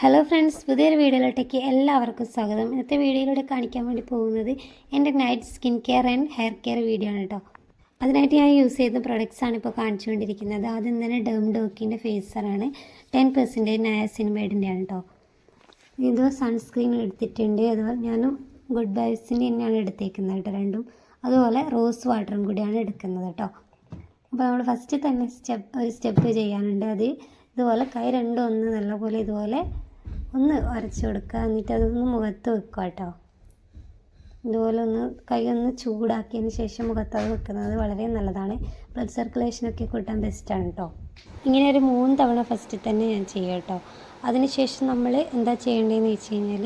Hello friends പുതിയൊരു വീഡിയോയിലോട്ടേക്ക് എല്ലാവർക്കും സ്വാഗതം. ഇന്നത്തെ വീഡിയോയിലൂടെ കാണിക്കാൻ വേണ്ടി പോകുന്നത് എന്റെ night skin care and hair care video ആണ് കേട്ടോ അതിനായിട്ട് ഞാൻ യൂസ് ചെയ്ത ആണ് ഇപ്പോൾ കാണിച്ചുകൊണ്ടിരിക്കുന്നത്. ആദ്യം തന്നെ ഡേം ഡോക്കിന്റെ ഫേസറാണ് ടെൻ പെർസെന്റേജ് നയാസിൻമേഡിന്റെ ആണ് കേട്ടോ ഇത് സൺസ്ക്രീൻ എടുത്തിട്ടുണ്ട്. അതുപോലെ ഞാനും ഗുഡ് ബൈസിന്റെ തന്നെയാണ് എടുത്തേക്കുന്നത് കേട്ടോ രണ്ടും. അതുപോലെ റോസ് വാട്ടറും കൂടിയാണ് എടുക്കുന്നത് കേട്ടോ അപ്പോൾ നമ്മൾ ഫസ്റ്റ് തന്നെ സ്റ്റെപ്പ് ഒരു സ്റ്റെപ്പ് ചെയ്യാനുണ്ട് അത്. ഇതുപോലെ കൈ രണ്ടും ഒന്ന് നല്ലപോലെ ഇതുപോലെ ഒന്ന് ഉരച്ച് കൊടുക്കുക. എന്നിട്ട് അതൊന്ന് മുഖത്ത് വെക്കുക കേട്ടോ. ഇതുപോലെ ഒന്ന് കൈ ഒന്ന് ചൂടാക്കിയതിന് ശേഷം മുഖത്ത് അത് വെക്കുന്നത് വളരെ നല്ലതാണ്. ബ്ലഡ് സർക്കുലേഷനൊക്കെ കൂട്ടാൻ ബെസ്റ്റാണ് കേട്ടോ ഇങ്ങനെ ഒരു മൂന്ന് തവണ ഫസ്റ്റ് തന്നെ ഞാൻ ചെയ്യാം കേട്ടോ അതിനുശേഷം നമ്മൾ എന്താ ചെയ്യേണ്ടതെന്ന് വെച്ച് കഴിഞ്ഞാൽ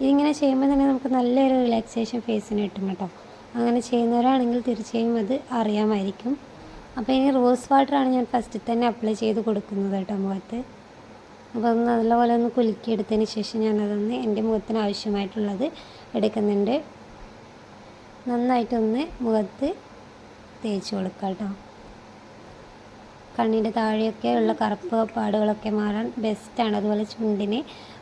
ഇതിങ്ങനെ ചെയ്യുമ്പോൾ തന്നെ നമുക്ക് നല്ലൊരു റിലാക്സേഷൻ ഫേസിന് കിട്ടും കേട്ടോ. അങ്ങനെ ചെയ്യുന്നവരാണെങ്കിൽ തീർച്ചയായും അത് അറിയാമായിരിക്കും. അപ്പോൾ ഇനി റോസ് വാട്ടറാണ് ഞാൻ ഫസ്റ്റ് തന്നെ അപ്ലൈ ചെയ്ത് കൊടുക്കുന്നത് കേട്ടോ മുഖത്ത്. അപ്പോൾ ഒന്ന് നല്ലപോലെ ഒന്ന് കുലുക്കിയെടുത്തതിന് ശേഷം ഞാനതൊന്ന് എന്റെ മുഖത്തിന് ആവശ്യമായിട്ടുള്ളത് എടുക്കുന്നുണ്ട്. നന്നായിട്ടൊന്ന് മുഖത്ത് തേച്ച് കൊടുക്കുക കേട്ടോ. കണ്ണിന്റെ താഴെയൊക്കെ ഉള്ള കറുപ്പ് പാടുകളൊക്കെ മാറാൻ ബെസ്റ്റാണ് അതുപോലെ ചുണ്ടിന്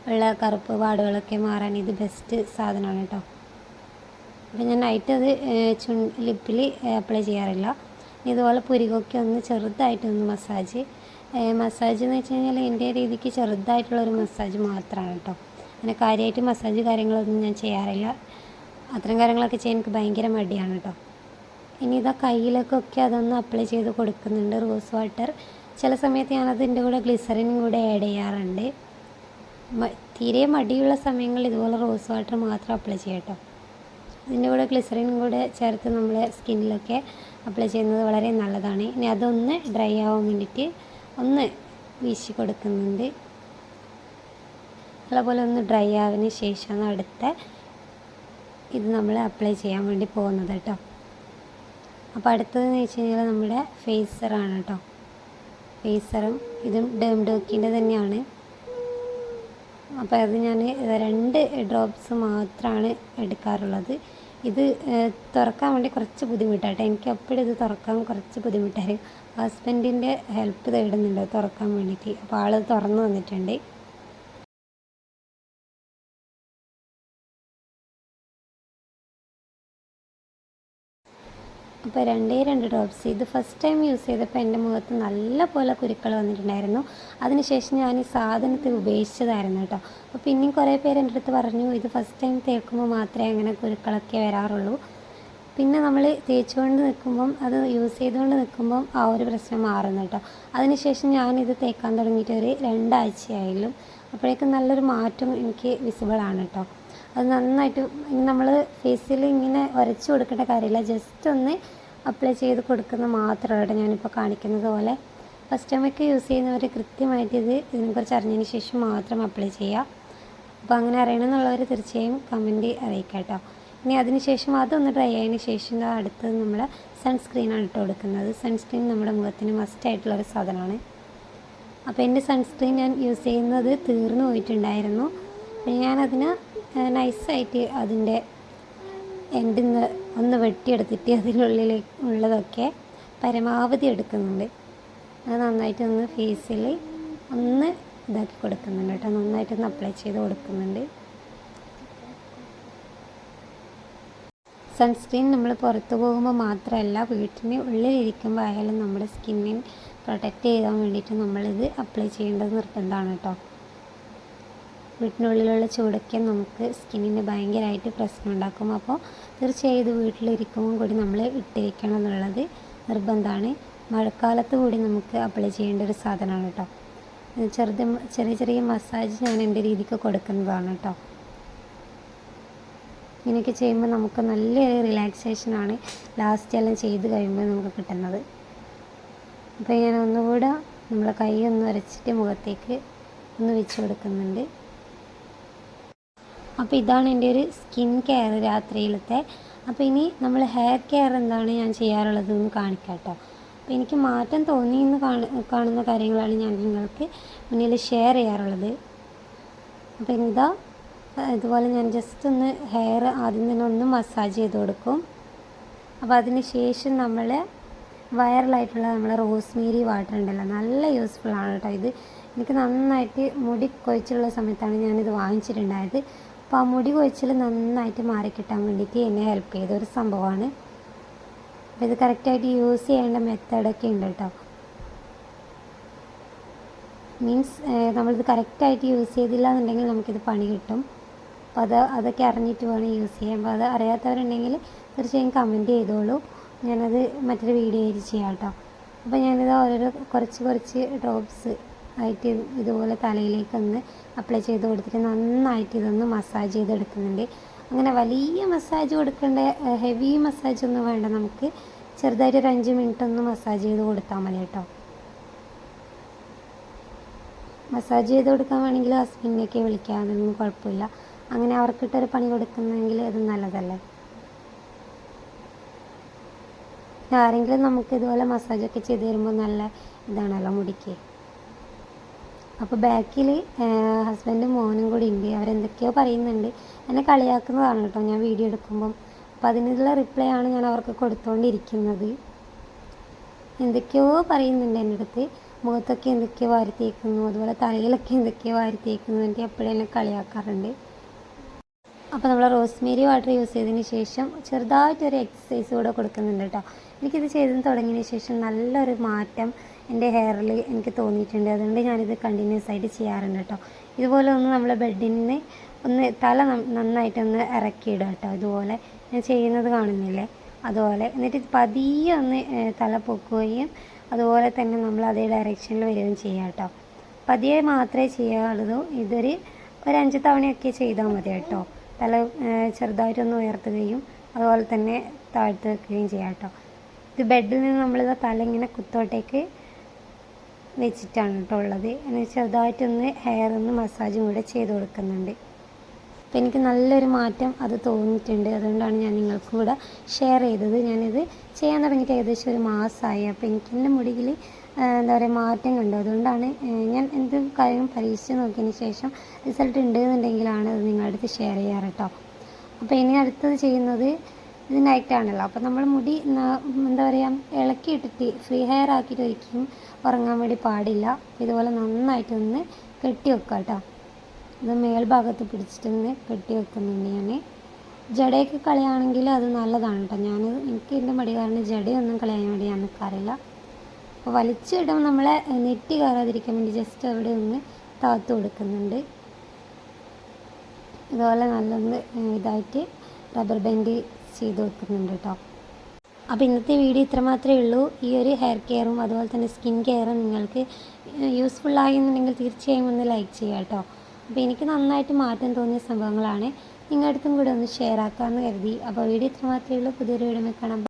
ഉള്ള കറുപ്പ് പാടുകളൊക്കെ മാറാൻ ഇത് ബെസ്റ്റ് സാധനമാണ് കേട്ടോ. അപ്പം ഞാൻ നൈറ്റ് അത് ചു ലിപ്പിൽ അപ്ലൈ ചെയ്യാറില്ല. ഇതുപോലെ പുരികൊക്കെ ഒന്ന് ചെറുതായിട്ടൊന്ന് മസാജ് മസാജ് എന്ന് വെച്ച് കഴിഞ്ഞാൽ എന്റെ രീതിക്ക് ചെറുതായിട്ടുള്ളൊരു മസാജ് മാത്രമാണ് കേട്ടോ അങ്ങനെ കാര്യമായിട്ട് മസാജ് കാര്യങ്ങളൊന്നും ഞാൻ ചെയ്യാറില്ല. അത്തരം കാര്യങ്ങളൊക്കെ ചെയ്യാൻ എനിക്ക് ഭയങ്കര മടിയാണ് കേട്ടോ ഇനി ഇതാ കയ്യിലേക്കൊക്കെ അതൊന്ന് അപ്ലൈ ചെയ്ത് കൊടുക്കുന്നുണ്ട് റോസ് വാട്ടർ. ചില സമയത്ത് ഞാനതിന്റെ കൂടെ ഗ്ലിസറിനും കൂടെ ആഡ് ചെയ്യാറുണ്ട്. തീരെ മടിയുള്ള സമയങ്ങളിൽ ഇതുപോലെ റോസ് വാട്ടർ മാത്രം അപ്ലൈ ചെയ്യാം കേട്ടോ ഇതിന്റെ കൂടെ ഗ്ലിസറിനും കൂടെ ചേർത്ത് നമ്മളെ സ്കിന്നിലൊക്കെ അപ്ലൈ ചെയ്യുന്നത് വളരെ നല്ലതാണ്. ഇനി അതൊന്ന് ഡ്രൈ ആവാൻ വേണ്ടിയിട്ട് ഒന്ന് വീശി കൊടുക്കുന്നുണ്ട്. നല്ലപോലെ ഒന്ന് ഡ്രൈ ആവിന് ശേഷമാണ് അടുത്ത ഇത് നമ്മൾ അപ്ലൈ ചെയ്യാൻ വേണ്ടി പോകുന്നത് കേട്ടോ. അപ്പോൾ അടുത്തതെന്ന് വെച്ച് കഴിഞ്ഞാൽ നമ്മുടെ ഫേസറാണ് കേട്ടോ. ഫേസറും ഇതും ഡേം ഡോക്കിന്റെ തന്നെയാണ്. അപ്പോൾ അത് ഞാൻ രണ്ട് ഡ്രോപ്സ് മാത്രമാണ് എടുക്കാറുള്ളത്. ഇത് തുറക്കാൻ വേണ്ടി കുറച്ച് ബുദ്ധിമുട്ടായിട്ട് എനിക്ക് എപ്പോഴും ഇത് തുറക്കാൻ കുറച്ച് ബുദ്ധിമുട്ടായിരുന്നു ഹസ്ബൻഡിന്റെ ഹെൽപ്പ് തേടുന്നുണ്ട് തുറക്കാൻ വേണ്ടിയിട്ട്. അപ്പോൾ ആൾ തുറന്ന് വന്നിട്ടുണ്ട്. അപ്പോൾ രണ്ടേ രണ്ട് ഡ്രോപ്സ് ഇത് ഫസ്റ്റ് ടൈം യൂസ് ചെയ്തപ്പോൾ എന്റെ മുഖത്ത് നല്ല പോലെ കുരുക്കൾ വന്നിട്ടുണ്ടായിരുന്നു. അതിനുശേഷം ഞാൻ ഈ സാധനത്തിൽ ഉപേക്ഷിച്ചതായിരുന്നു കേട്ടോ. അപ്പോൾ പിന്നെയും കുറേ പേര് എന്റെ അടുത്ത് പറഞ്ഞു ഇത് ഫസ്റ്റ് ടൈം തേക്കുമ്പോൾ മാത്രമേ അങ്ങനെ കുരുക്കളൊക്കെ വരാറുള്ളൂ. പിന്നെ നമ്മൾ തേച്ചുകൊണ്ട് നിൽക്കുമ്പം അത് യൂസ് ചെയ്തുകൊണ്ട് നിൽക്കുമ്പം ആ ഒരു പ്രശ്നം മാറുന്നു കേട്ടോ. അതിനുശേഷം ഞാനിത് തേക്കാൻ തുടങ്ങിയിട്ട് ഒരു രണ്ടാഴ്ചയായാലും അപ്പോഴേക്കും നല്ലൊരു മാറ്റം എനിക്ക് വിസിബിൾ ആണ് കേട്ടോ അത് നന്നായിട്ട് നമ്മൾ ഫേസിൽ ഇങ്ങനെ ഉരച്ചു കൊടുക്കേണ്ട കാര്യമില്ല. ജസ്റ്റ് ഒന്ന് അപ്ലൈ ചെയ്ത് കൊടുക്കുന്ന മാത്രമാണ് കേട്ടോ ഞാനിപ്പോൾ കാണിക്കുന്നത് പോലെ. ഫസ്റ്റ് ടൈമൊക്കെ യൂസ് ചെയ്യുന്നവർ കൃത്യമായിട്ട് ഇത് ഇതിനെക്കുറിച്ച് അറിഞ്ഞതിന് ശേഷം മാത്രം അപ്ലൈ ചെയ്യുക അപ്പോൾ അങ്ങനെ അറിയണമെന്നുള്ളവർ തീർച്ചയായും കമന്റ് അറിയിക്കാം കേട്ടോ ഇനി അതിനുശേഷം അതൊന്ന് ഡ്രൈ ആയതിന് ശേഷം അടുത്തത് നമ്മൾ സൺസ്ക്രീനാണ് ഇട്ട് കൊടുക്കുന്നത് സൺസ്ക്രീൻ നമ്മുടെ മുഖത്തിന് മസ്റ്റായിട്ടുള്ളൊരു സാധനമാണ്. അപ്പോൾ എന്റെ സൺസ്ക്രീൻ ഞാൻ യൂസ് ചെയ്യുന്നത് തീർന്നു പോയിട്ടുണ്ടായിരുന്നു. ഞാനതിന് നൈസായിട്ട് അതിന്റെ എന്റെ ഒന്ന് വെട്ടിയെടുത്തിട്ട് അതിനുള്ളിൽ ഉള്ളതൊക്കെ പരമാവധി എടുക്കുന്നുണ്ട്. അത് നന്നായിട്ടൊന്ന് ഫേസിൽ ഒന്ന് ഇതാക്കി കൊടുക്കുന്നുണ്ട് കേട്ടോ. നന്നായിട്ടൊന്ന് അപ്ലൈ ചെയ്ത് കൊടുക്കുന്നുണ്ട്. സൺസ്ക്രീൻ നമ്മൾ പുറത്ത് പോകുമ്പോൾ മാത്രമല്ല വീട്ടിന് ഉള്ളിലിരിക്കുമ്പോൾ ആയാലും നമ്മുടെ സ്കിന്നിന് പ്രൊട്ടക്റ്റ് ചെയ്യാൻ വേണ്ടിയിട്ട് നമ്മളിത് അപ്ലൈ ചെയ്യേണ്ടത് നിർബന്ധമാണ് കേട്ടോ. വീട്ടിനുള്ളിലുള്ള ചൂടൊക്കെ നമുക്ക് സ്കിന്നിന് ഭയങ്കരമായിട്ട് പ്രശ്നം ഉണ്ടാക്കും. അപ്പോൾ തീർച്ചയായും ഇത് വീട്ടിലിരിക്കുമ്പോൾ കൂടി നമ്മൾ ഇട്ടിരിക്കണം എന്നുള്ളത് നിർബന്ധമാണ്. മഴക്കാലത്ത് കൂടി നമുക്ക് അപ്ലൈ ചെയ്യേണ്ട ഒരു സാധനമാണ് കേട്ടോ. ചെറുത് ചെറിയ ചെറിയ മസാജ് ഞാൻ എന്റെ രീതിക്ക് കൊടുക്കുന്നതാണ് കേട്ടോ. ഇങ്ങനെയൊക്കെ ചെയ്യുമ്പോൾ നമുക്ക് നല്ലൊരു റിലാക്സേഷനാണ് ലാസ്റ്റ് എല്ലാം ചെയ്ത് കഴിയുമ്പോൾ നമുക്ക് കിട്ടുന്നത്. അപ്പോൾ ഞാൻ ഒന്നുകൂടെ നമ്മൾ കൈ ഒന്ന് വരച്ചിട്ട് മുഖത്തേക്ക് ഒന്ന് വെച്ച് കൊടുക്കുന്നുണ്ട്. അപ്പോൾ ഇതാണ് എന്റെ ഒരു സ്കിൻ കെയർ രാത്രിയിലത്തെ. അപ്പോൾ ഇനി നമ്മൾ ഹെയർ കെയർ എന്താണ് ഞാൻ ചെയ്യാറുള്ളത് എന്ന് കാണിക്കാം കേട്ടോ അപ്പോൾ എനിക്ക് മാറ്റം തോന്നി എന്ന് കാണ- കാണുന്ന കാര്യങ്ങളാണ് ഞാൻ നിങ്ങൾക്ക് മുന്നിൽ ഷെയർ ചെയ്യാറുള്ളത്. അപ്പോൾ ഇതാ ഇതുപോലെ ഞാൻ ജസ്റ്റ് ഒന്ന് ഹെയർ ആദ്യം തന്നെ ഒന്ന് മസാജ് ചെയ്ത് കൊടുക്കും. അപ്പോൾ അതിന് ശേഷം നമ്മൾ വൈറലായിട്ടുള്ള നമ്മളെ റോസ്മേരി വാട്ടർ ഉണ്ടല്ലോ നല്ല യൂസ്ഫുൾ ആണ് കേട്ടോ ഇത്. എനിക്ക് നന്നായിട്ട് മുടി കൊഴിച്ചുള്ള സമയത്താണ് ഞാനിത് വാങ്ങിച്ചിട്ടുണ്ടായത്. അപ്പോൾ ആ മുടി കൊഴിച്ചിൽ നന്നായിട്ട് മാറിക്കിട്ടാൻ വേണ്ടിയിട്ട് എന്നെ ഹെൽപ്പ് ചെയ്ത ഒരു സംഭവമാണ്. അപ്പോൾ ഇത് കറക്റ്റായിട്ട് യൂസ് ചെയ്യേണ്ട മെത്തേഡൊക്കെ ഉണ്ട് കേട്ടോ. മീൻസ് നമ്മളിത് കറക്റ്റായിട്ട് യൂസ് ചെയ്തില്ല എന്നുണ്ടെങ്കിൽ നമുക്കിത് പണി കിട്ടും. അപ്പോൾ അത് അതൊക്കെ അറിഞ്ഞിട്ട് വേണം യൂസ് ചെയ്യാൻ. അപ്പോൾ അത് അറിയാത്തവരുണ്ടെങ്കിൽ തീർച്ചയായും കമന്റ് ചെയ്തോളൂ. ഞാനത് മറ്റൊരു വീഡിയോ ആയിട്ട് ചെയ്യാം കേട്ടോ അപ്പോൾ ഞാനിത് ഓരോരോ കുറച്ച് കുറച്ച് ഡ്രോപ്സ് ആയിട്ട് ഇതുപോലെ തലയിലേക്ക് ഒന്ന് അപ്ലൈ ചെയ്ത് കൊടുത്തിട്ട് നന്നായിട്ട് ഇതൊന്ന് മസാജ് ചെയ്തെടുക്കുന്നുണ്ട്. അങ്ങനെ വലിയ മസാജ് കൊടുക്കേണ്ട ഹെവി മസാജ് ഒന്നും വേണ്ട. നമുക്ക് ചെറുതായിട്ട് ഒരു അഞ്ച് മിനിറ്റ് ഒന്ന് മസാജ് ചെയ്ത് കൊടുത്താൽ മതി കേട്ടോ മസാജ് ചെയ്ത് കൊടുക്കാൻ വേണമെങ്കിൽ ഹസ്ബൻഡിനെയൊക്കെ വിളിക്കാം അതൊന്നും കുഴപ്പമില്ല. അങ്ങനെ അവർക്കിട്ടൊരു പണി കൊടുക്കുന്നെങ്കിൽ അത് നല്ലതല്ലേ? ആരെങ്കിലും നമുക്ക് ഇതുപോലെ മസാജൊക്കെ ചെയ്ത് തരുമ്പോൾ നല്ല ഇതാണല്ലോ മുടിക്ക്. അപ്പോൾ ബാക്കിൽ ഹസ്ബൻഡും മോനും കൂടി ഉണ്ട്. അവരെന്തൊക്കെയോ പറയുന്നുണ്ട്. എന്നെ കളിയാക്കുന്നതാണ് കേട്ടോ ഞാൻ വീഡിയോ എടുക്കുമ്പം. അപ്പോൾ അതിനുള്ള റിപ്ലൈ ആണ് ഞാൻ അവർക്ക് കൊടുത്തുകൊണ്ടിരിക്കുന്നത് എന്തൊക്കെയോ പറയുന്നുണ്ട് എന്റെ അടുത്ത്. മുഖത്തൊക്കെ എന്തൊക്കെയോ വാരി തേക്കുന്നു അതുപോലെ തലയിലൊക്കെ എന്തൊക്കെയോ വാരി തേക്കുന്നു എന്നിട്ട് എപ്പോഴും എന്നെ കളിയാക്കാറുണ്ട്. അപ്പോൾ നമ്മൾ റോസ്മേരി വാട്ടർ യൂസ് ചെയ്തതിന് ശേഷം ചെറുതായിട്ടൊരു എക്സസൈസ് കൂടെ കൊടുക്കുന്നുണ്ട് കേട്ടോ എനിക്കിത് ചെയ്ത് തുടങ്ങിയതിന് ശേഷം നല്ലൊരു മാറ്റം എന്റെ ഹെയറിൽ എനിക്ക് തോന്നിയിട്ടുണ്ട്. അതുകൊണ്ട് ഞാനിത് കണ്ടിന്യൂസ് ആയിട്ട് ചെയ്യാറുണ്ട് കേട്ടോ ഇതുപോലെ ഒന്ന് നമ്മൾ ബെഡിൽ നിന്ന് ഒന്ന് തല നന്നായിട്ടൊന്ന് ഇറക്കിയിടുക കേട്ടോ ഇതുപോലെ ഞാൻ ചെയ്യുന്നത് കാണുന്നില്ലേ? അതുപോലെ എന്നിട്ട് പതിയെ ഒന്ന് തല പൊക്കുകയും അതുപോലെ തന്നെ നമ്മൾ അതേ ഡയറക്ഷനിൽ വരികയും ചെയ്യാം കേട്ടോ പതിയെ മാത്രമേ ചെയ്യാറുള്ളൂ. ഇതൊരു ഒരു അഞ്ച് തവണയൊക്കെ ചെയ്താൽ മതി കേട്ടോ തല ചെറുതായിട്ടൊന്ന് ഉയർത്തുകയും അതുപോലെ തന്നെ താഴ്ത്തി വെക്കുകയും ചെയ്യാം കേട്ടോ. ഇത് ബെഡിൽ നിന്ന് നമ്മളിത് തല ഇങ്ങനെ കുത്തോട്ടേക്ക് വെച്ചിട്ടാണ് കേട്ടോ ഉള്ളത്. ചെറുതായിട്ടൊന്ന് ഹെയർ ഒന്ന് മസാജും കൂടെ ചെയ്ത് കൊടുക്കുന്നുണ്ട്. അപ്പോൾ എനിക്ക് നല്ലൊരു മാറ്റം അത് തോന്നിയിട്ടുണ്ട്. അതുകൊണ്ടാണ് ഞാൻ നിങ്ങൾക്കും കൂടെ ഷെയർ ചെയ്തത്. ഞാനിത് ചെയ്യാൻ തുടങ്ങിയിട്ട് ഏകദേശം ഒരു മാസമായി. അപ്പോൾ എനിക്ക് എന്റെ മുടിയിൽ എന്താ പറയുക മാറ്റം കണ്ടു അതുകൊണ്ടാണ് ഞാൻ എന്ത് കാര്യം പരീക്ഷിച്ച് നോക്കിയതിന് ശേഷം റിസൾട്ട് ഉണ്ട് എന്നുണ്ടെങ്കിലാണ് അത് നിങ്ങളുടെ അടുത്ത് ഷെയർ ചെയ്യാറ് കേട്ടോ അപ്പോൾ ഇനി അടുത്തത് ചെയ്യുന്നത് ഇത് നൈറ്റാണല്ലോ അപ്പോൾ നമ്മൾ മുടി എന്താ പറയുക ഇളക്കിയിട്ടിട്ട് ഫ്രീ ഹെയർ ആക്കിയിട്ട് ഒരിക്കലും ഉറങ്ങാൻ വേണ്ടി പാടില്ല. ഇതുപോലെ നന്നായിട്ടൊന്ന് കെട്ടി വെക്കുക കേട്ടോ ഇത് മേൽഭാഗത്ത് പിടിച്ചിട്ട് ഇങ്ങനെ കെട്ടി വെക്കുന്നുണ്ട് ഞാൻ ജടയൊക്കെ കളയാണെങ്കിൽ അത് നല്ലതാണ് കേട്ടോ ഞാൻ എനിക്ക് എന്റെ മടി കാരണം ജടയൊന്നും കളയാൻ വേണ്ടി ഞാൻ നിൽക്കാറില്ല അപ്പോൾ വലിച്ചിടുമ്പോൾ നമ്മളെ നെറ്റി കയറാതിരിക്കാൻ വേണ്ടി ജസ്റ്റ് അവിടെ ഒന്ന് താത്തു കൊടുക്കുന്നുണ്ട്. ഇതുപോലെ നല്ലൊന്ന് ഇതായിട്ട് റബ്ബർ ബാൻഡ് ചെയ്ത് വെക്കുന്നുണ്ട് കേട്ടോ അപ്പോൾ ഇന്നത്തെ വീഡിയോ ഇത്ര മാത്രമേ ഉള്ളൂ. ഈ ഒരു ഹെയർ കെയറും അതുപോലെ തന്നെ സ്കിൻ കെയറും നിങ്ങൾക്ക് യൂസ്ഫുൾ ആയി എന്നുണ്ടെങ്കിൽ തീർച്ചയായും ഒന്ന് ലൈക്ക് ചെയ്യുക കേട്ടോ അപ്പോൾ എനിക്ക് നന്നായിട്ട് മാറ്റം തോന്നിയ സംഭവങ്ങളാണ്. നിങ്ങളുടെ അടുത്തും കൂടെ ഒന്ന് ഷെയർ ആക്കാമെന്ന് കരുതി. അപ്പോൾ വീഡിയോ ഇത്ര മാത്രമേ ഉള്ളൂ. പുതിയൊരു വീഡിയോ കാണാം.